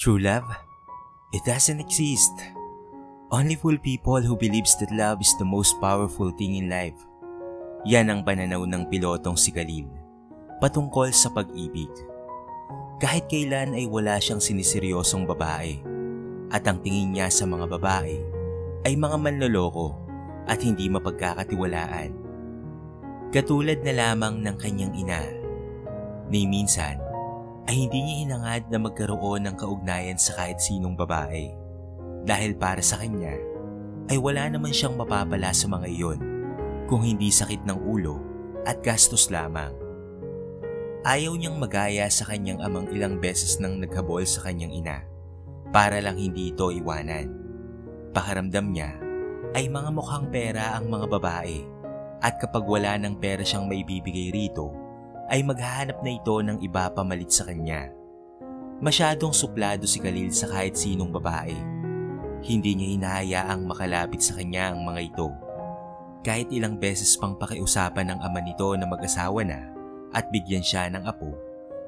True love? It doesn't exist. Only fool people who believes that love is the most powerful thing in life. Yan ang pananaw ng pilotong si Khalil patungkol sa pag-ibig. Kahit kailan ay wala siyang siniseryosong babae at ang tingin niya sa mga babae ay mga manloloko at hindi mapagkakatiwalaan. Katulad na lamang ng kanyang ina, ni minsan ay hindi niya hinangad na magkaroon ng kaugnayan sa kahit sinong babae. Dahil para sa kanya, ay wala naman siyang mapapala sa mga iyon kung hindi sakit ng ulo at gastos lamang. Ayaw niyang magaya sa kanyang amang ilang beses nang naghabol sa kanyang ina para lang hindi ito iwanan. Pakaramdam niya ay mga mukhang pera ang mga babae at kapag wala ng pera siyang maibibigay rito ay maghahanap na ito ng iba pamalit sa kanya. Masyadong suplado si Khalil sa kahit sinong babae. Hindi niya hinahayaang makalapit sa kanya ang mga ito. Kahit ilang beses pang pakiusapan ng ama nito na mag-asawa na at bigyan siya ng apo,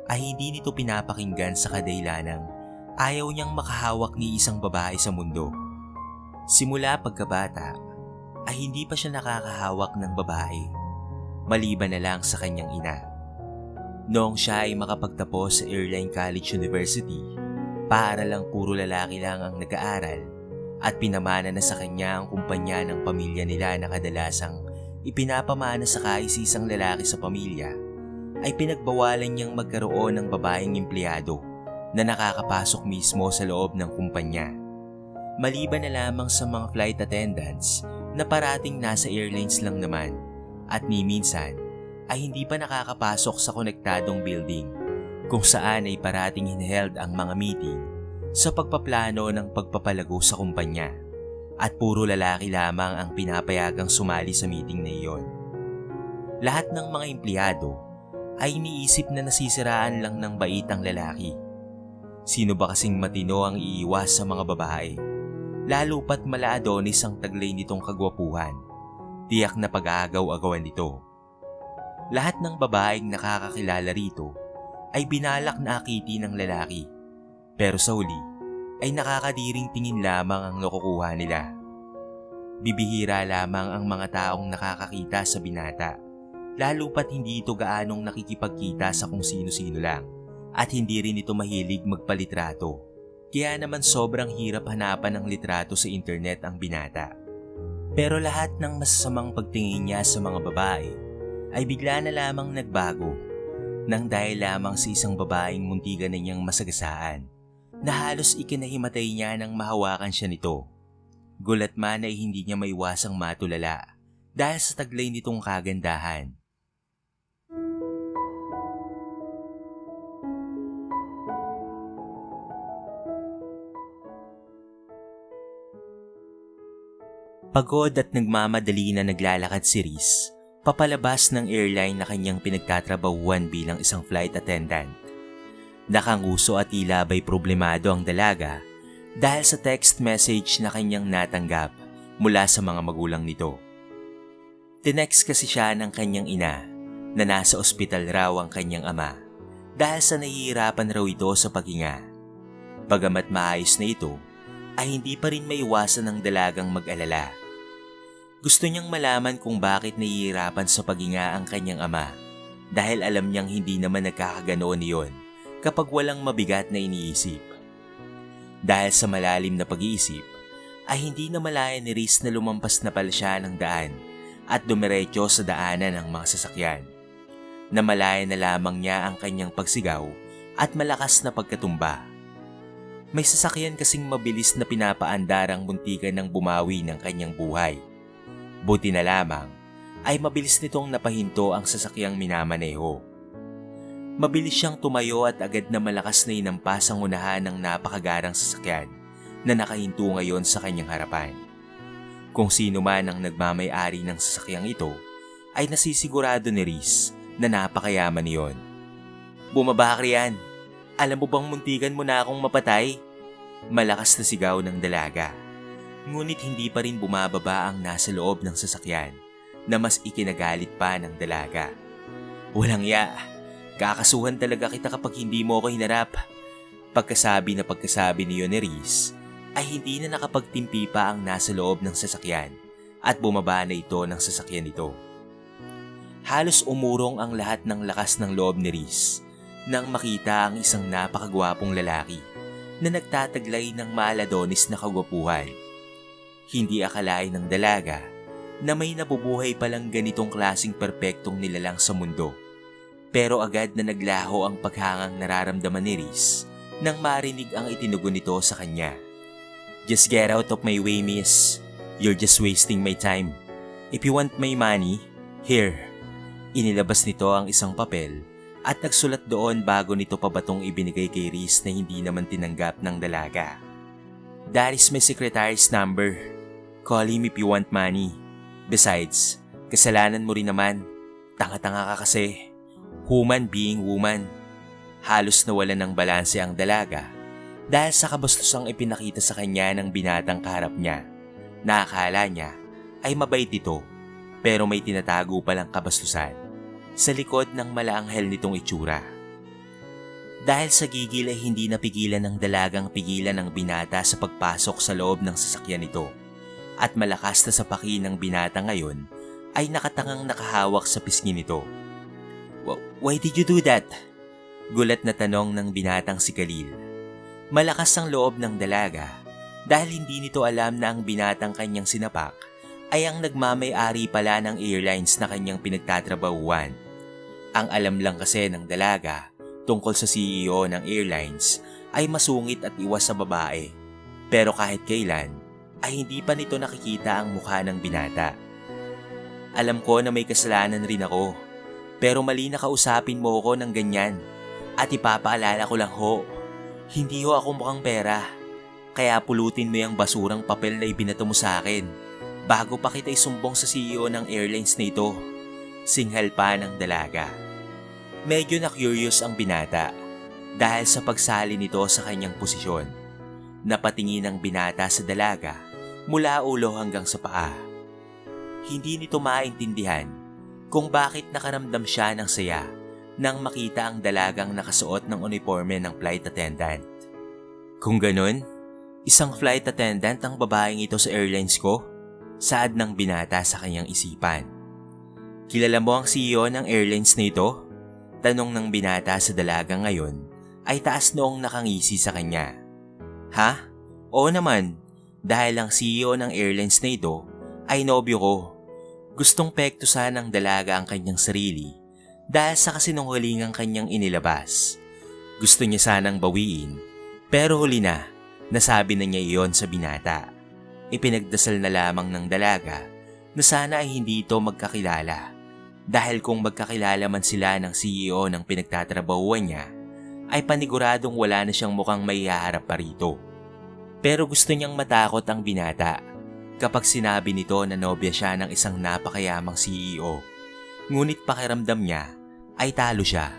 ay hindi nito pinapakinggan sa kadailanang ayaw niyang makahawak ni isang babae sa mundo. Simula pagkabata, ay hindi pa siya nakakahawak ng babae, maliban na lang sa kanyang ina. Noong siya ay makapagtapos sa Airline College University, para lang puro lalaki lang ang nag-aaral at pinamana na sa kanya ang kumpanya ng pamilya nila na kadalasang ipinapamana sa kaisisang lalaki sa pamilya, ay pinagbawalan niyang magkaroon ng babaeng empleyado na nakakapasok mismo sa loob ng kumpanya. Maliban na lamang sa mga flight attendants na parating nasa airlines lang naman at ni minsan ay hindi pa nakakapasok sa konektadong building kung saan ay parating hinheld ang mga meeting sa pagpaplano ng pagpapalago sa kumpanya at puro lalaki lamang ang pinapayagang sumali sa meeting na iyon. Lahat ng mga empleyado ay iniisip na nasisiraan lang ng bait ang lalaki. Sino ba kasing matino ang iiwas sa mga babae? Lalo pat mala Adonis ang taglay nitong kagwapuhan. Tiyak na pag-aagaw-agawan nito. Lahat ng babaeng nakakakilala rito ay binalak na akiti ng lalaki. Pero sa huli ay nakakadiring tingin lamang ang nakukuha nila. Bibihira lamang ang mga taong nakakakita sa binata. Lalo pat hindi ito gaanong nakikipagkita sa kung sino-sino lang. At hindi rin ito mahilig magpalitrato. Kaya naman sobrang hirap hanapan ng litrato sa internet ang binata. Pero lahat ng masasamang pagtingin niya sa mga babae ay bigla na lamang nagbago nang dahil lamang sa isang babaeng muntigan na niyang masagasaan na halos ikinahimatay niya nang mahawakan siya nito. Gulat man ay hindi niya maiwasang matulala dahil sa taglay nitong kagandahan. Pagod at nagmamadali na naglalakad si Riz, papalabas ng airline na kanyang pinagtatrabahuan bilang isang flight attendant. Nakanguso at tila ba'y problemado ang dalaga dahil sa text message na kanyang natanggap mula sa mga magulang nito. Tinext kasi siya ng kanyang ina na nasa ospital raw ang kanyang ama dahil sa nahihirapan raw ito sa paghinga. Bagamat maayos na ito, ay hindi pa rin maiwasan ng dalagang mag-alala. Gusto niyang malaman kung bakit nahihirapan sa paghinga ang kanyang ama dahil alam niyang hindi naman nagkakaganoon iyon kapag walang mabigat na iniisip. Dahil sa malalim na pag-iisip, ay hindi na malaya ni Riz na lumampas na pala siya ng daan at dumiretso sa daanan ng mga sasakyan. Namalaya na lamang niya ang kanyang pagsigaw at malakas na pagkatumba. May sasakyan kasing mabilis na pinapaandar ang muntikan ng bumawi ng kanyang buhay. Buti na lamang ay mabilis nitong napahinto ang sasakyang minamaneho. Mabilis siyang tumayo at agad na malakas na inampas ang unahan ng napakagarang sasakyan na nakahinto ngayon sa kanyang harapan. Kung sino man ang nagmamay-ari ng sasakyang ito, ay nasisigurado ni Riz na napakayaman niyon. Bumaba ka. Alam mo bang muntikan mo na akong mapatay? Malakas na sigaw ng dalaga. Ngunit hindi pa rin bumababa ang nasa loob ng sasakyan na mas ikinagalit pa ng dalaga. Walang ya, kakasuhan talaga kita kapag hindi mo ako hinarap. Pagkasabi na pagkasabi ni Reese, ay hindi na nakapagtimpi pa ang nasa loob ng sasakyan at bumaba na ito ng sasakyan nito. Halos umurong ang lahat ng lakas ng loob ni Reese nang makita ang isang napakagwapong lalaki na nagtataglay ng maladonis na kagwapuhan. Hindi akalain ng dalaga na may nabubuhay palang ganitong klasing perpektong nilalang sa mundo. Pero agad na naglaho ang paghangang nararamdaman ni Reese nang marinig ang itinugon nito sa kanya. Just get out of my way, miss. You're just wasting my time. If you want my money, here. Inilabas nito ang isang papel at nagsulat doon bago nito pabatong ibinigay kay Reese na hindi naman tinanggap ng dalaga. That is my secretary's number. Call him if you want money. Besides, kasalanan mo rin naman. Tanga-tanga ka kasi. Human being woman. Halos nawala ng balanse ang dalaga dahil sa kabastusang ipinakita sa kanya ng binatang kaharap niya. Nakakala niya ay mabait ito pero may tinatago palang kabastusan sa likod ng malaanghel nitong itsura. Dahil sa gigil ay hindi napigilan ng dalagang pigilan ng binata sa pagpasok sa loob ng sasakyan nito at malakas na sa paki ng binata ngayon ay nakatangang nakahawak sa pisngi nito. Why did you do that? Gulat na tanong ng binatang si Khalil. Malakas ang loob ng dalaga dahil hindi nito alam na ang binatang kanyang sinapak ay ang nagmamay-ari pala ng airlines na kanyang pinagtatrabahuan. Ang alam lang kasi ng dalaga tungkol sa CEO ng airlines ay masungit at iwas sa babae. Pero kahit kailan ay hindi pa nito nakikita ang mukha ng binata. Alam ko na may kasalanan rin ako, pero mali na kausapin mo ako ng ganyan. At ipapaalala ko lang ho, hindi ho ako mukhang pera. Kaya pulutin mo yung basurang papel na ibinato mo sa akin bago pa kita isumbong sa CEO ng airlines na ito. Singhal pa ng dalaga. Medyo na-curious ang binata dahil sa pagsali nito sa kanyang posisyon. Napatingin ang binata sa dalaga mula ulo hanggang sa paa. Hindi nito maintindihan kung bakit nakaramdam siya ng saya nang makita ang dalagang nakasuot ng uniforme ng flight attendant. Kung ganun, isang flight attendant ang babaeng ito sa airlines ko? Saad ng binata sa kanyang isipan. Kilala mo ang CEO ng airlines na ito? Tanong ng binata sa dalaga ngayon ay taas noong nakangisi sa kanya. Ha? Oo naman, dahil ang CEO ng airlines na ito ay nobyo ko. Gustong pektusan ng dalaga ang kanyang sarili dahil sa kasinungalingang kanyang inilabas. Gusto niya sanang bawiin, pero huli na, nasabi na niya iyon sa binata. Ipinagdasal na lamang ng dalaga na sana ay hindi ito magkakilala. Dahil kung magkakilala man sila ng CEO ng pinagtatrabahuan niya, ay paniguradong wala na siyang mukhang may pa rito. Pero gusto niyang matakot ang binata kapag sinabi nito na nobya siya ng isang napakayamang CEO. Ngunit pakiramdam niya ay talo siya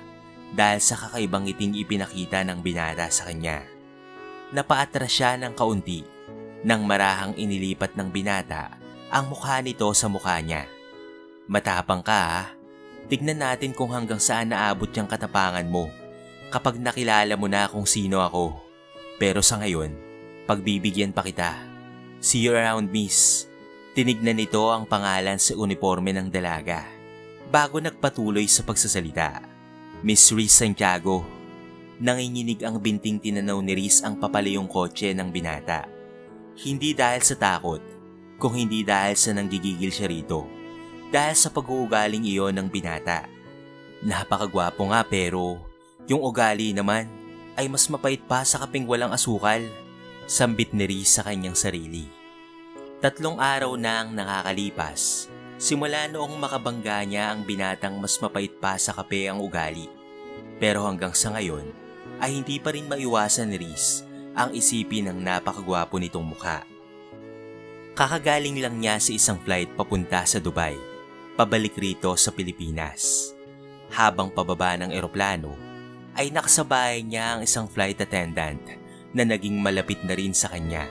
dahil sa kakaibang ngiting ipinakita ng binata sa kanya. Napaatras siya ng kaunti nang marahang inilipat ng binata ang mukha nito sa mukha niya. Matapang ka ha? Tignan natin kung hanggang saan naabot yung katapangan mo kapag nakilala mo na kung sino ako. Pero sa ngayon, pagbibigyan pa kita. See you around, miss. Tinignan nito ang pangalan sa uniforme ng dalaga bago nagpatuloy sa pagsasalita. Miss Reese Santiago, nanginginig ang binting tinanaw ni Reese ang papalayong kotse ng binata. Hindi dahil sa takot, kung hindi dahil sa nanggigigil siya rito. Dahil sa pag-uugaling iyon ng binata. Napakagwapo nga pero yung ugali naman ay mas mapait pa sa kaping walang asukal. Sambit ni Reese sa kanyang sarili. Tatlong araw na ang nakakalipas Simula noong makabangga niya ang binatang mas mapait pa sa kape ang ugali. Pero hanggang sa ngayon ay hindi pa rin maiwasan ni Reese ang isipin ng napakagwapo nitong mukha. Kakagaling lang niya sa isang flight papunta sa Dubai, pabalik rito sa Pilipinas. Habang pababa ng eroplano, ay nakasabay niya ang isang flight attendant na naging malapit na rin sa kanya.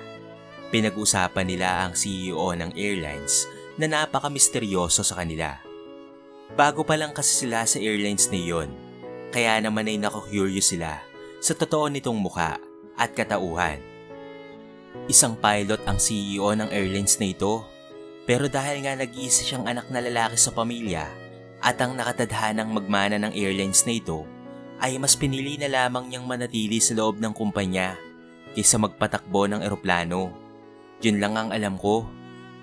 Pinag-usapan nila ang CEO ng airlines na napaka-misteryoso sa kanila. Bago pa lang kasi sila sa airlines na iyon, kaya naman ay nako-curious sila sa totoo nitong muka at katauhan. Isang pilot ang CEO ng airlines na ito pero dahil nga nag-iisa siyang anak na lalaki sa pamilya at ang nakatadhanang magmana ng airlines na ito ay mas pinili na lamang niyang manatili sa loob ng kumpanya kaysa magpatakbo ng eroplano. Yun lang ang alam ko.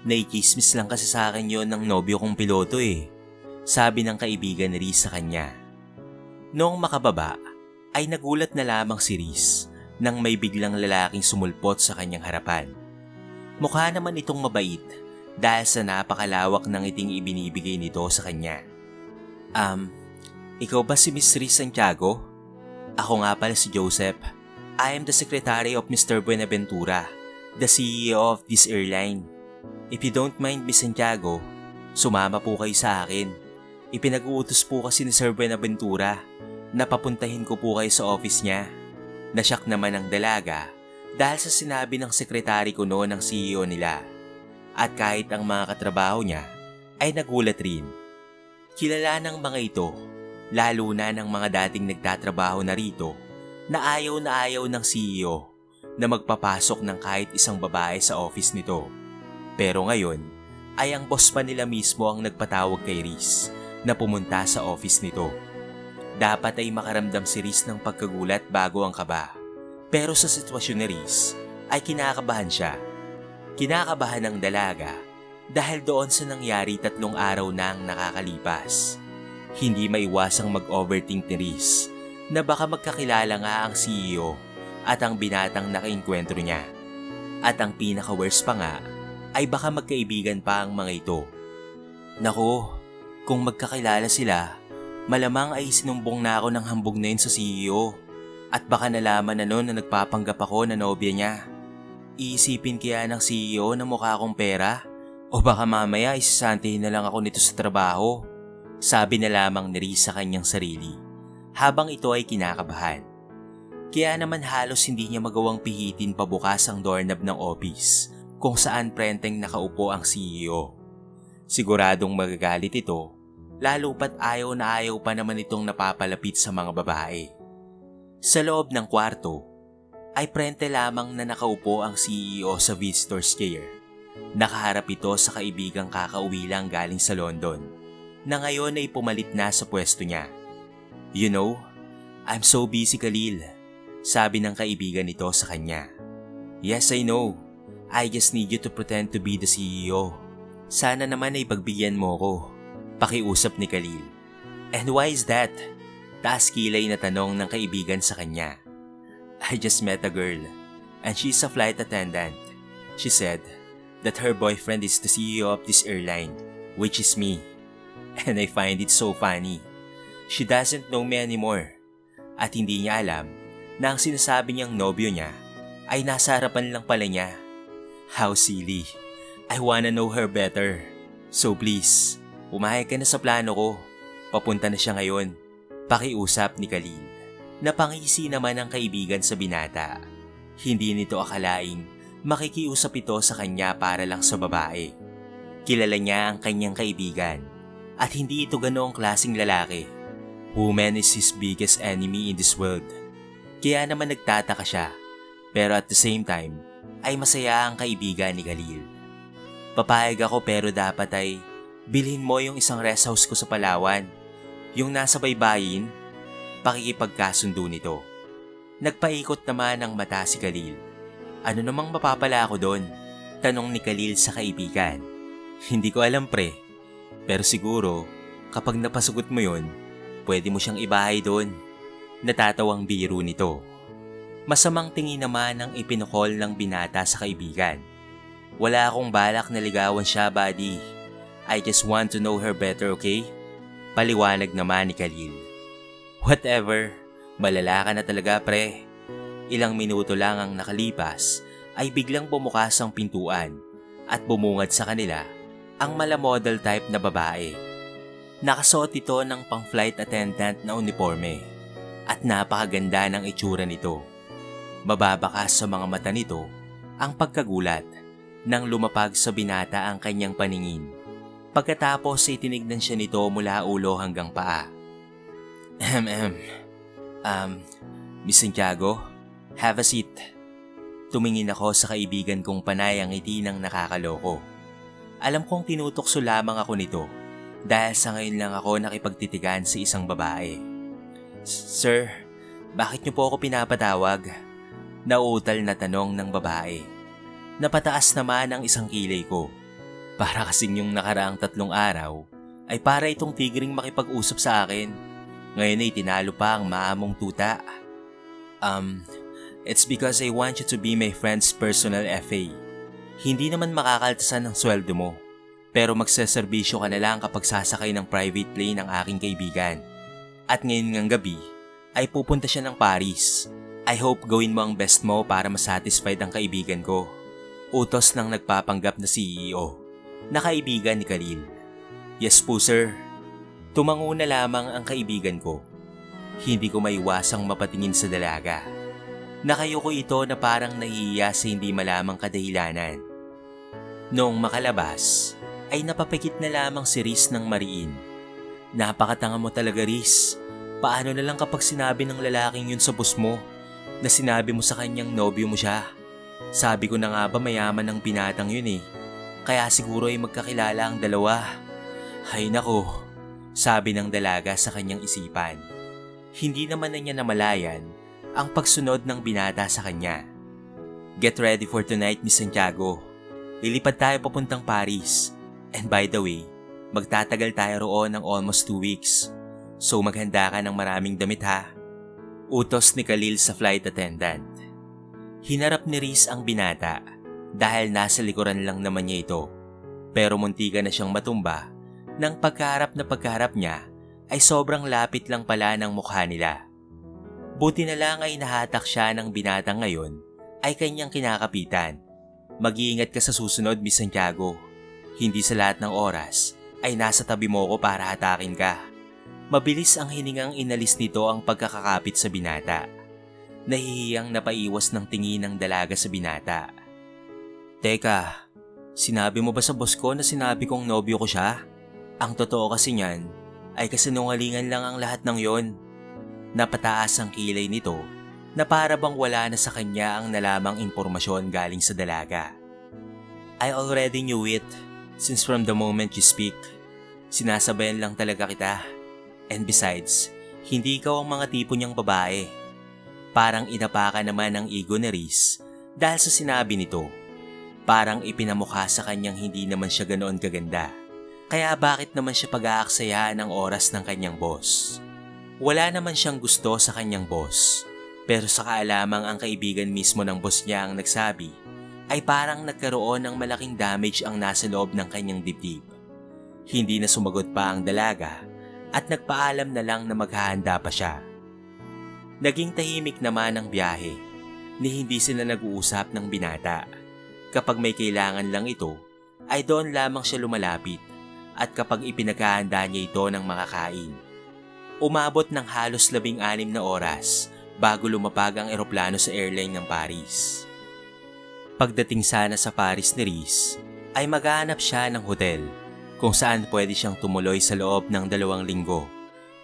Naikismis lang kasi sa akin yon ng nobyo kong piloto eh. Sabi ng kaibigan ni Riz sa kanya. Noong makababa, ay nagulat na lamang si Riz nang may biglang lalaking sumulpot sa kanyang harapan. Mukha naman itong mabait dahil sa napakalawak ng iting ibinibigay nito sa kanya. Um, ikaw ba si Miss Riz Santiago? Ako nga pala si Joseph. I am the secretary of Mr. Buenaventura, the CEO of this airline. If you don't mind Miss Santiago, sumama po kayo sa akin. Ipinag-uutos po kasi ni Sir Buenaventura na papuntahin ko po kayo sa office niya. Nasyak naman ang dalaga dahil sa sinabi ng sekretary ko noon ng CEO nila. At kahit ang mga katrabaho niya ay nagulat rin. Kilala ng mga ito, lalo na ng mga dating nagtatrabaho na rito, na ayaw na ayaw ng CEO na magpapasok ng kahit isang babae sa office nito. Pero ngayon, ay ang boss pa nila mismo ang nagpatawag kay Reese na pumunta sa office nito. Dapat ay makaramdam si Reese ng pagkagulat bago ang kaba. Pero sa sitwasyon ni Reese, ay kinakabahan siya. Kinakabahan ng dalaga dahil doon sa nangyari tatlong araw na ang nakakalipas. Hindi maiwasang mag-overthink ni Reese na baka magkakilala nga ang CEO at ang binatang nakainkwentro niya. At ang pinaka-worst pa nga ay baka magkaibigan pa ang mga ito. Nako, kung magkakilala sila, malamang ay sinumbong na ako ng hambog na yun sa CEO. At baka nalaman na noon na nagpapanggap ako na nobya niya. Iisipin kaya ng CEO na mukha akong pera? O baka mamaya isasantihin na lang ako nito sa trabaho? Sabi na lamang ni Riz sa kanyang sarili habang ito ay kinakabahan. Kaya naman halos hindi niya magawang pihitin pabukas ang doorknob ng office kung saan prenteng nakaupo ang CEO. Siguradong magagalit ito, lalo pat ayaw na ayaw pa naman itong napapalapit sa mga babae. Sa loob ng kwarto, ay prente lamang na nakaupo ang CEO sa visitor's chair. Nakaharap ito sa kaibigang kakauwi lang galing sa London, na ngayon ay pumalit na sa pwesto niya. You know, I'm so busy Khalil, sabi ng kaibigan nito sa kanya. Yes, I know. I just need you to pretend to be the CEO. Sana naman ay pagbigyan mo ko. Pakiusap ni Khalil. And why is that? Taas kilay na tanong ng kaibigan sa kanya. I just met a girl and she's a flight attendant. She said that her boyfriend is the CEO of this airline, which is me. And I find it so funny. She doesn't know me anymore. At hindi niya alam na ang sinasabi niyang nobyo niya ay nasa harapan lang pala niya. How silly. I wanna know her better. So please, pumayag ka na sa plano ko. Papunta na siya ngayon. Pakiusap ni Khalil. Napangisi naman ang kaibigan sa binata. Hindi nito akalaing makikiusap ito sa kanya para lang sa babae. Kilala niya ang kanyang kaibigan at hindi ito ganoong klasing lalaki. Woman is his biggest enemy in this world. Kaya naman nagtataka siya pero at the same time ay masaya ang kaibigan ni Khalil. Papayag ako pero dapat ay bilhin mo yung isang rest house ko sa Palawan. Yung nasa baybayin, pakikipagkasundo nito. Nagpaikot naman ang mata si Khalil. Ano namang mapapala ako doon? Tanong ni Khalil sa kaibigan. Hindi ko alam pre, pero siguro kapag napasugot mo yon, pwede mo siyang ibahay doon. Natatawang biro nito. Masamang tingin naman ang ipinukol ng binata sa kaibigan. Wala akong balak na ligawan siya, buddy. I just want to know her better, okay? Paliwanag naman ni Khalil. Whatever, malala ka na talaga pre. Ilang minuto lang ang nakalipas ay biglang bumukas ang pintuan at bumungad sa kanila ang malamodel type na babae. Nakasuot ito ng pang-flight attendant na uniforme at napakaganda ng itsura nito. Mababakas sa mga mata nito ang pagkagulat nang lumapag sa binata ang kanyang paningin. Pagkatapos ay tinignan siya nito mula ulo hanggang paa. Ahem, ahem. Um, Miss Santiago, have a seat. Tumingin ako sa kaibigan kong panay ang ngiti ng nakakaloko. Alam kong tinutokso lamang ako nito dahil sa ngayon lang ako nakipagtitigan sa isang babae. Sir, bakit niyo po ako pinapatawag? Nauutal na tanong ng babae. Napataas naman ang isang kilay ko. Para kasing yung nakaraang tatlong araw ay para itong tigring makipag-usap sa akin. Ngayon ay tinalo pa ang maamong tuta. Um, it's because I want you to be my friend's personal FA. Hindi naman makakaltasan ng sweldo mo. Pero magseserbisyo ka na lang kapag sasakay ng private plane ng aking kaibigan. At ngayon ng gabi, ay pupunta siya ng Paris. I hope gawin mo ang best mo para masatisfied ang kaibigan ko. Utos ng nagpapanggap na CEO na kaibigan ni Khalil. Yes po sir. Tumango na lamang ang kaibigan ko. Hindi ko maiwasang mapatingin sa dalaga. Nakayoko ito na parang nahihiya sa hindi malamang kadahilanan. Noong makalabas, ay napapikit na lamang si Riz ng mariin. Napakatanga mo talaga Riz. Paano na lang kapag sinabi ng lalaking yun sa boss mo na sinabi mo sa kanyang nobyo mo siya? Sabi ko na nga ba mayaman ng binatang yun eh. Kaya siguro ay magkakilala ang dalawa. Hay nako, sabi ng dalaga sa kanyang isipan. Hindi naman na niya namalayan ang pagsunod ng binata sa kanya. Get ready for tonight, Miss Santiago. Lilipad tayo papuntang Paris. And by the way, magtatagal tayo roon ng almost two weeks. So maghanda ka ng maraming damit ha. Utos ni Khalil sa flight attendant. Hinarap ni Riz ang binata dahil nasa likuran lang naman niya ito. Pero muntika na siyang matumba nang pagkaharap na pagkaharap niya ay sobrang lapit lang pala ng mukha nila. Buti na lang ay nahatak siya ng binata ngayon ay kanyang kinakapitan. Mag-iingat ka sa susunod, Miss Santiago. Hindi sa lahat ng oras ay nasa tabi mo ko para hatakin ka. Mabilis ang hiningang inalis nito ang pagkakakapit sa binata. Nahihiyang napaiwas ng tingin ng dalaga sa binata. Teka, sinabi mo ba sa boss ko na sinabi kong nobyo ko siya? Ang totoo kasi niyan ay kasinungalingan lang ang lahat ng yon. Napataas ang kilay nito na para bang wala na sa kanya ang nalamang impormasyon galing sa dalaga. I already knew it since from the moment you speak, sinasabayan lang talaga kita. And besides, hindi ikaw ang mga tipo niyang babae. Parang inapaka naman ang ego ni Riz dahil sa sinabi nito. Parang ipinamukha sa kanyang hindi naman siya ganoon kaganda. Kaya bakit naman siya pag-aaksayaan ng oras ng kanyang boss? Wala naman siyang gusto sa kanyang boss. Pero sa kaalamang ang kaibigan mismo ng boss niya ang nagsabi, ay parang nagkaroon ng malaking damage ang nasa loob ng kanyang dibdib. Hindi na sumagot pa ang dalaga at nagpaalam na lang na maghahanda pa siya. Naging tahimik naman ang biyahe ni hindi sila nag-uusap ng binata. Kapag may kailangan lang ito, ay doon lamang siya lumalapit at kapag ipinaghahanda niya ito ng makakain. Umabot ng halos labing anim na oras bago lumapag ang eroplano sa airline ng Paris. Pagdating sana sa Paris ni Riz, ay maghanap siya ng hotel kung saan pwede siyang tumuloy sa loob ng dalawang linggo.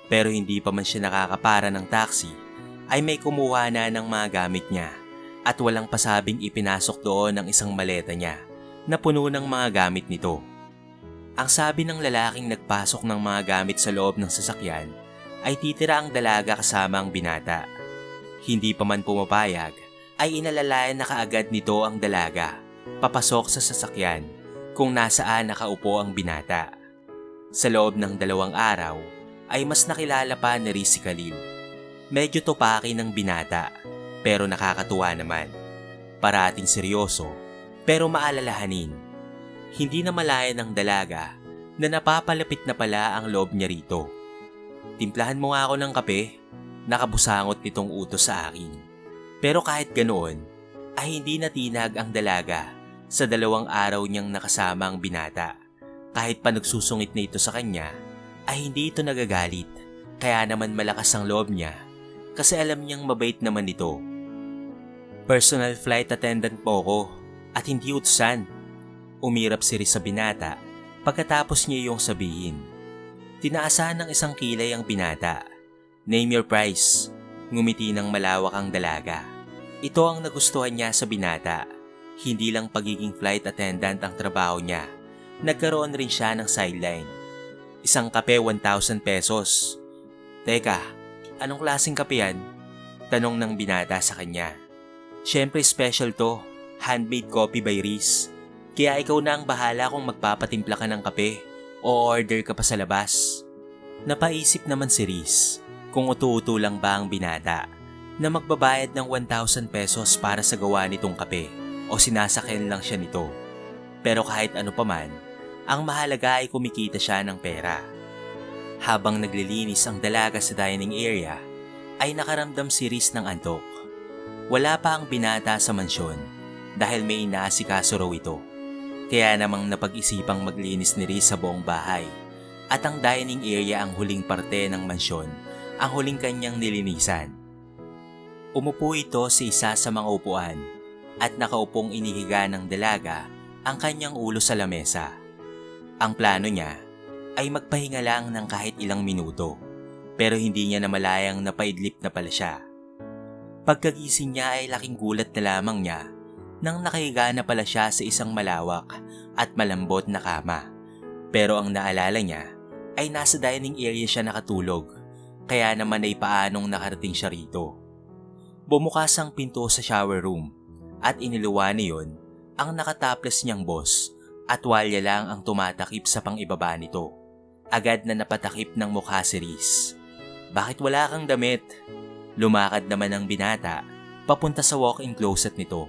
Pero hindi pa man siya nakakapara ng taxi, ay may kumuha na ng mga gamit niya at walang pasabing ipinasok doon ng isang maleta niya na puno ng mga gamit nito. Ang sabi ng lalaking nagpasok ng mga gamit sa loob ng sasakyan ay titira ang dalaga kasama ang binata. Hindi pa man pumapayag, ay inalalayan na kaagad nito ang dalaga, papasok sa sasakyan kung nasaan nakaupo ang binata. Sa loob ng dalawang araw, ay mas nakilala pa ni Riz si Khalil. Medyo tupaki ng binata, pero nakakatuwa naman. Parating seryoso, pero maalalahanin. Hindi na malaya ng dalaga na napapalapit na pala ang loob niya rito. Timplahan mo nga ako ng kape, nakabusangot nitong utos sa akin. Pero kahit ganoon, ay hindi natinag ang dalaga sa dalawang araw niyang nakasama ang binata. Kahit pa nagsusungit na ito sa kanya, ay hindi ito nagagalit. Kaya naman malakas ang loob niya kasi alam niyang mabait naman ito. Personal flight attendant po ako at hindi utusan. Umirap si Riz sa binata pagkatapos niya yung sabihin. Tinaasan ng isang kilay ang binata. Name your price. Ngumiti ng malawak ang dalaga. Ito ang nagustuhan niya sa binata. Hindi lang pagiging flight attendant ang trabaho niya. Nagkaroon rin siya ng sideline. Isang kape 1,000 pesos. Teka, anong klaseng kape yan? Tanong ng binata sa kanya. Siyempre special to, handmade coffee by Reese. Kaya ikaw na ang bahala kung magpapatimpla ka ng kape o order ka pa sa labas. Napaisip naman si Reese kung utu-utu lang ba ang binata na magbabayad ng 1,000 pesos para sa gawa nitong kape o sinasakyan lang siya nito. Pero kahit ano paman, ang mahalaga ay kumikita siya ng pera. Habang naglilinis ang dalaga sa dining area, ay nakaramdam si Riz ng antok. Wala pa ang binata sa mansyon dahil may inaasikaso raw ito. Kaya namang napag-isipang maglinis ni Riz sa buong bahay at ang dining area ang huling parte ng mansyon, ang huling kanyang nilinisan. Umupo ito sa isa sa mga upuan at nakaupong inihiga ng dalaga ang kanyang ulo sa lamesa. Ang plano niya ay magpahinga lang ng kahit ilang minuto pero hindi niya namalayang napaidlip na pala siya. Pagkagising niya ay laking gulat na lamang niya nang nakahiga na pala siya sa isang malawak at malambot na kama. Pero ang naalala niya ay nasa dining area siya nakatulog kaya naman ay paanong nakarating siya rito. Bumukas ang pinto sa shower room at iniluwa niyon ang nakataples niyang boss at walya lang ang tumatakip sa pangibaba nito. Agad na napatakip ng mukha si Reese. Bakit wala kang damit? Lumakad naman ang binata papunta sa walk-in closet nito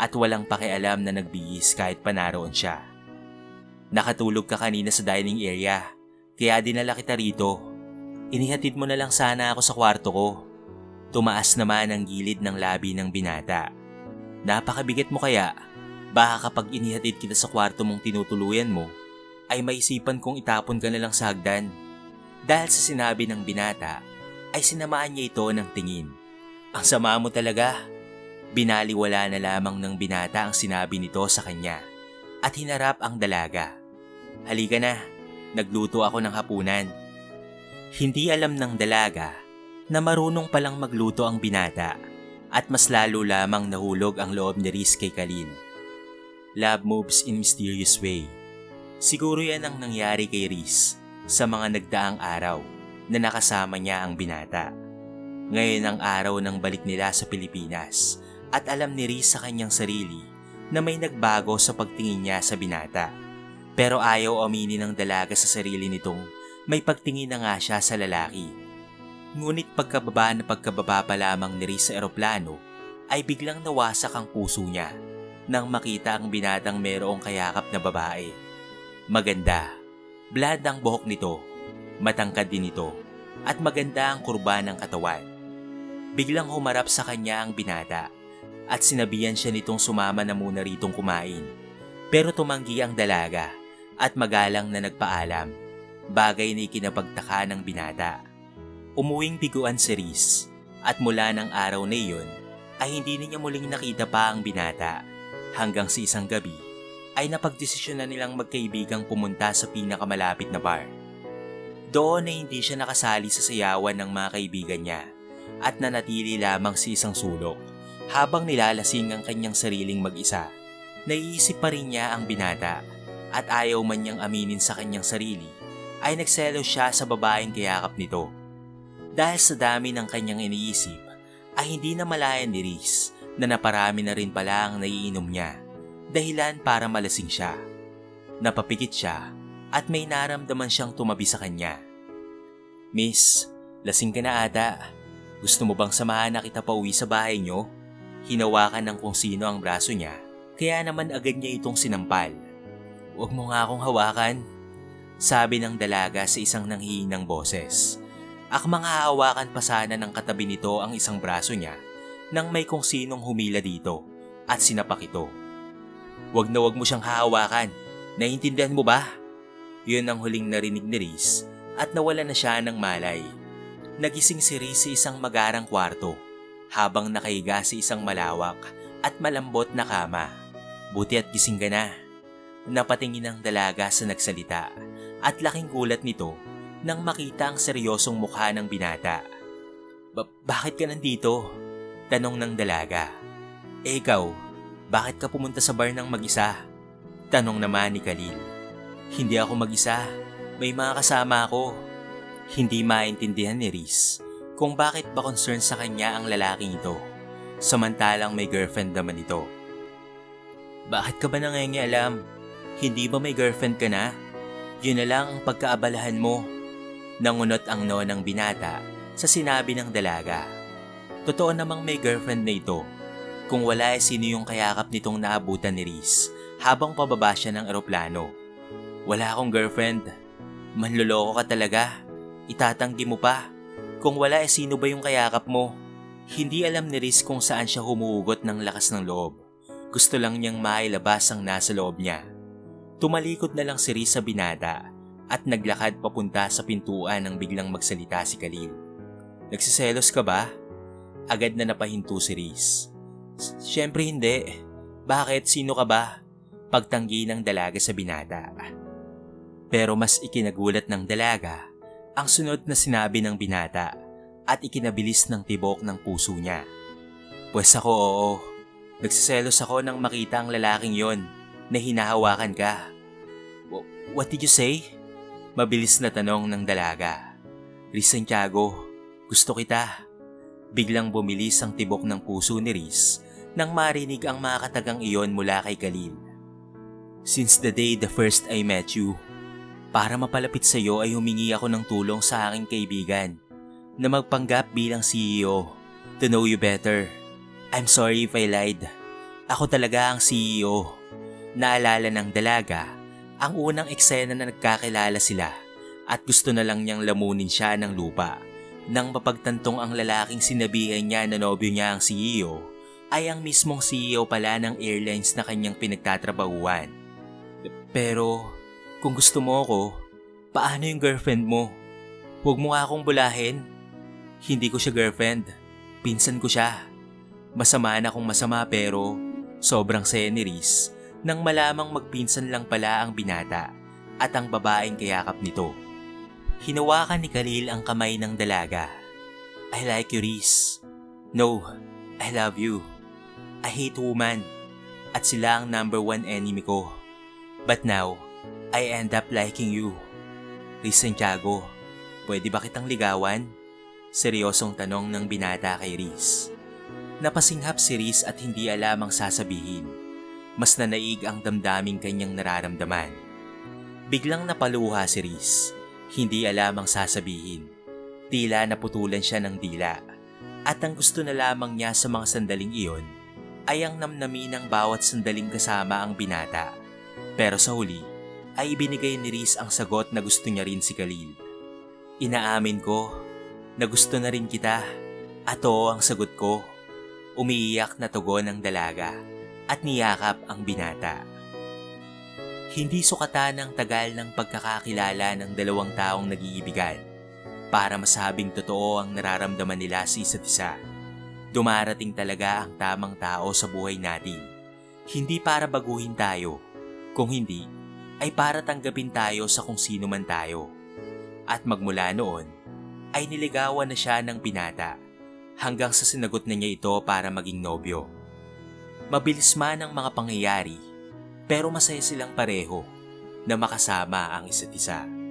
at walang pakialam na nagbihis kahit pa naroon siya. Nakatulog ka kanina sa dining area kaya dinala kita rito. Inihatid mo na lang sana ako sa kwarto ko. Tumaas naman ang gilid ng labi ng binata. Napakabigat mo kaya. Baka kapag inihatid kita sa kwarto mong tinutuluyan mo, ay maisipan kong itapon ka na lang sa hagdan. Dahil sa sinabi ng binata, ay sinamaan niya ito ng tingin. Ang sama mo talaga. Binaliwala na lamang ng binata ang sinabi nito sa kanya at hinarap ang dalaga. Halika na, nagluto ako ng hapunan. Hindi alam ng dalaga na marunong palang magluto ang binata at mas lalo lamang nahulog ang loob ni Riz kay Khalil. Love moves in mysterious way. Siguro yan ang nangyari kay Riz sa mga nagdaang araw na nakasama niya ang binata. Ngayon ang araw ng balik nila sa Pilipinas at alam ni Riz sa kanyang sarili na may nagbago sa pagtingin niya sa binata. Pero ayaw aminin ng dalaga sa sarili nitong may pagtingin na nga siya sa lalaki. Ngunit pagkababa na pagkababa pa lamang ni Riz sa eroplano ay biglang nawasak ang puso niya nang makita ang binatang merong kayakap na babae. Maganda, blad ang buhok nito, matangkad din ito, at maganda ang kurba ng katawan. Biglang humarap sa kanya ang binata at sinabihan siya nitong sumama na muna ritong kumain. Pero tumanggi ang dalaga at magalang na nagpaalam, bagay na ikinapagtaka ng binata. Umuwing biguan si Riz at mula ng araw na iyon ay hindi niya muling nakita pa ang binata hanggang sa isang gabi ay napagdesisyon na nilang magkaibigang pumunta sa pinakamalapit na bar. Doon ay hindi siya nakasali sa sayawan ng mga kaibigan niya at nanatili lamang sa isang sulok habang nilalasing ang kanyang sariling mag-isa. Naiisip pa rin niya ang binata at ayaw man niyang aminin sa kanyang sarili ay nagselo siya sa babaeng kayakap nito. Dahil sa dami ng kanyang iniisip ay hindi na malayan ni Reese na naparami na rin pala ang naiinom niya dahilan para malasing siya. Napapikit siya at may naramdaman siyang tumabi sa kanya. Miss, lasing ka na ata. Gusto mo bang samahan na kita pauwi sa bahay niyo? Hinawakan ng kung sino ang braso niya, kaya naman agad niya itong sinampal. Huwag mo nga akong hawakan, sabi ng dalaga sa isang nanghihinang boses. Akmang hahawakan pa sana ng katabi nito ang isang braso niya nang may kung sinong humila dito at sinapak ito. Huwag na huwag mo siyang hahawakan. Naiintindihan mo ba? Yun ang huling narinig ni Riz at nawala na siya ng malay. Nagising si Riz sa isang magarang kwarto habang nakahiga sa isang malawak at malambot na kama. Buti at gising ka na. Napatingin ang dalaga sa nagsalita at laking gulat nito nang makita ang seryosong mukha ng binata. Ba- bakit ka nandito? Tanong ng dalaga. Eh ikaw, bakit ka pumunta sa bar ng mag-isa? Tanong naman ni Khalil. Hindi ako mag-isa. May mga kasama ako. Hindi maintindihan ni Riz kung bakit ba concern sa kanya ang lalaking ito. Samantalang may girlfriend naman ito. Bakit ka ba nangingialam? Hindi ba may girlfriend ka na? Yun na lang ang pagkaabalahan mo. Nangunot ang no ng binata sa sinabi ng dalaga. Totoo namang may girlfriend na ito. Kung wala ay sino yung kayakap nitong naabutan ni Riz habang pababa siya ng eroplano. Wala akong girlfriend. Manloloko ka talaga. Itatanggi mo pa. Kung wala ay sino ba yung kayakap mo? Hindi alam ni Riz kung saan siya humuhugot ng lakas ng loob. Gusto lang niyang mailabas ang nasa loob niya. Tumalikod na lang si Riz sa binata at naglakad papunta sa pintuan nang biglang magsalita si Khalil. Nagsiselos ka ba? Agad na napahinto si Riz. Siyempre hindi. Bakit? Sino ka ba? Pagtanggi ng dalaga sa binata. Pero mas ikinagulat ng dalaga ang sunod na sinabi ng binata at ikinabilis ng tibok ng puso niya. Pwes ako oo. Nagsiselos ako nang makita ang lalaking yon na hinahawakan ka. "Wh- What did you say? Mabilis na tanong ng dalaga. Riz Santiago, gusto kita. Biglang bumilis ang tibok ng puso ni Riz nang marinig ang mga katagang iyon mula kay Khalil. Since the day the first I met you, para mapalapit sa iyo ay humingi ako ng tulong sa aking kaibigan na magpanggap bilang CEO to know you better. I'm sorry if I lied. Ako talaga ang CEO. Naalala ng dalaga ang unang eksena na nagkakilala sila at gusto na lang niyang lamunin siya ng lupa. Nang mapagtantong ang lalaking sinabihan niya na nobyo niya ang CEO, ay ang mismong CEO pala ng airlines na kanyang pinagtatrabahuan. Pero kung gusto mo ako, paano yung girlfriend mo? Huwag mo akong bulahin. Hindi ko siya girlfriend. Pinsan ko siya. Masama na kung masama pero sobrang Riz nang malamang magpinsan lang pala ang binata at ang babaeng kayakap nito. Hinawakan ni Khalil ang kamay ng dalaga. I like you, Riz. No, I love you. I hate woman. At sila ang number one enemy ko. But now, I end up liking you. Riz Santiago, pwede ba kitang ligawan? Seryosong tanong ng binata kay Riz. Napasinghap si Riz at hindi alam ang sasabihin. Mas nanaig ang damdaming kanyang nararamdaman. Biglang napaluha si Riz. Hindi alam ang sasabihin. Tila naputulan siya ng dila. At ang gusto na lamang niya sa mga sandaling iyon ay ang namnamin ng bawat sandaling kasama ang binata. Pero sa huli, ay ibinigay ni Riz ang sagot na gusto niya rin si Khalil. Inaamin ko na gusto na rin kita at oo ang sagot ko. Umiiyak na tugon ng dalaga at niyakap ang binata. Hindi sukatan ng tagal ng pagkakakilala ng dalawang taong nag-iibigan para masabing totoo ang nararamdaman nila sa isa't isa. Dumarating talaga ang tamang tao sa buhay natin. Hindi para baguhin tayo, kung hindi, ay para tanggapin tayo sa kung sino man tayo. At magmula noon, ay niligawan na siya ng binata hanggang sa sinagot na niya ito para maging nobyo. Mabilis man ang mga pangyayari, pero masaya silang pareho na makasama ang isa't isa.